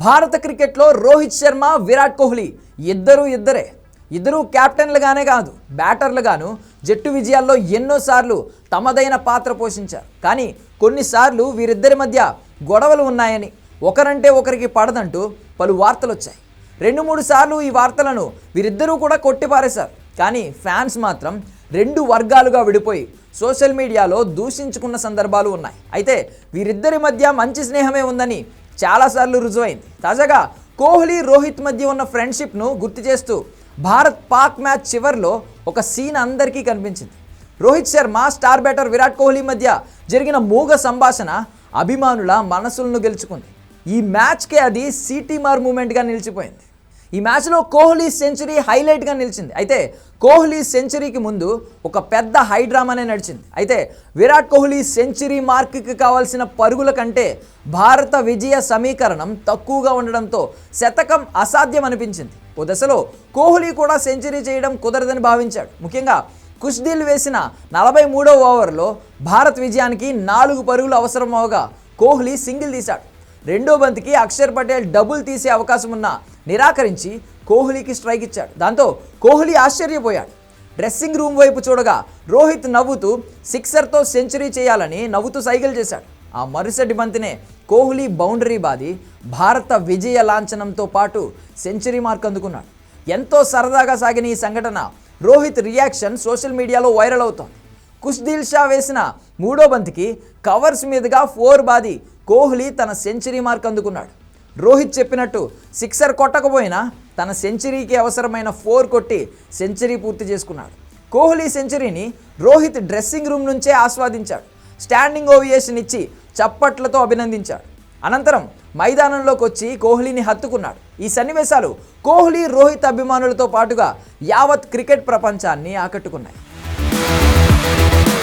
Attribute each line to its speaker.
Speaker 1: భారత క్రికెట్లో రోహిత్ శర్మ విరాట్ కోహ్లీ ఇద్దరూ ఇద్దరే. ఇద్దరూ కెప్టెన్లుగానే కాదు బ్యాటర్లుగాను. జట్టు విజయాల్లో ఎన్నోసార్లు తమదైన పాత్ర పోషించారు. కానీ కొన్నిసార్లు వీరిద్దరి మధ్య గొడవలు ఉన్నాయని ఒకరంటే ఒకరికి పడదంటూ పలు వార్తలు వచ్చాయి రెండు మూడు సార్లు ఈ వార్తలను వీరిద్దరూ కూడా కొట్టిపారేశారు. కానీ ఫ్యాన్స్ మాత్రం రెండు వర్గాలుగా విడిపోయి సోషల్ మీడియాలో దూషించుకున్న సందర్భాలు ఉన్నాయి. అయితే వీరిద్దరి మధ్య మంచి స్నేహమే ఉందని చాలాసార్లు రుజువైంది. తాజాగా కోహ్లీ రోహిత్ మధ్య ఉన్న ఫ్రెండ్షిప్ను గుర్తు చేస్తూ భారత్ పాక్ మ్యాచ్ చివర్లో ఒక సీన్ అందరికీ కనిపించింది. రోహిత్ శర్మ స్టార్ బ్యాటర్ విరాట్ కోహ్లీ మధ్య జరిగిన మూగ సంభాషణ అభిమానుల మనసులను గెలుచుకుంది. ఈ మ్యాచ్కే అది సిటీ మార్ మూమెంట్గా నిలిచిపోయింది. ఈ మ్యాచ్లో కోహ్లీ సెంచరీ హైలైట్గా నిలిచింది. అయితే కోహ్లీ సెంచరీకి ముందు ఒక పెద్ద హై డ్రామానే నడిచింది. అయితే విరాట్ కోహ్లీ సెంచరీ మార్క్కి కావాల్సిన పరుగుల కంటే భారత విజయ సమీకరణం తక్కువగా ఉండడంతో శతకం అసాధ్యం అనిపించింది. ఓ దశలో కోహ్లీ కూడా సెంచరీ చేయడం కుదరదని భావించాడు. ముఖ్యంగా కుష్దిల్ వేసిన నలభై మూడో ఓవర్లో భారత్ విజయానికి నాలుగు పరుగులు అవసరం అవగా కోహ్లీ సింగిల్ తీశాడు. రెండో బంతికి అక్షర్ పటేల్ డబుల్ తీసే అవకాశం ఉన్నా నిరాకరించి కోహ్లీకి స్ట్రైక్ ఇచ్చాడు. దాంతో కోహ్లీ ఆశ్చర్యపోయాడు. డ్రెస్సింగ్ రూమ్ వైపు చూడగా రోహిత్ నవ్వుతూ సిక్సర్తో సెంచరీ చేయాలని నవ్వుతూ సైకిల్ చేశాడు. ఆ మరుసటి బంతినే కోహ్లీ బౌండరీ బాది భారత విజయ లాంఛనంతో పాటు సెంచరీ మార్క్ అందుకున్నాడు. ఎంతో సరదాగా సాగిన ఈ సంఘటన రోహిత్ రియాక్షన్ సోషల్ మీడియాలో వైరల్ అవుతోంది. కుష్దిల్ షా వేసిన మూడో బంతికి కవర్స్ మీదుగా ఫోర్ బాది కోహ్లీ తన సెంచరీ మార్క్ అందుకున్నాడు. రోహిత్ చెప్పినట్టు సిక్సర్ కొట్టకపోయినా తన సెంచరీకి అవసరమైన ఫోర్ కొట్టి సెంచరీ పూర్తి చేసుకున్నాడు. కోహ్లీ సెంచరీని రోహిత్ డ్రెస్సింగ్ రూమ్ నుంచే ఆస్వాదించాడు. స్టాండింగ్ ఓవియేషన్ ఇచ్చి చప్పట్లతో అభినందించాడు. అనంతరం మైదానంలోకి వచ్చి కోహ్లీని హత్తుకున్నాడు. ఈ సన్నివేశాలు కోహ్లీ రోహిత్ అభిమానులతో పాటుగా యావత్ క్రికెట్ ప్రపంచాన్ని ఆకట్టుకున్నాయి. Thank you.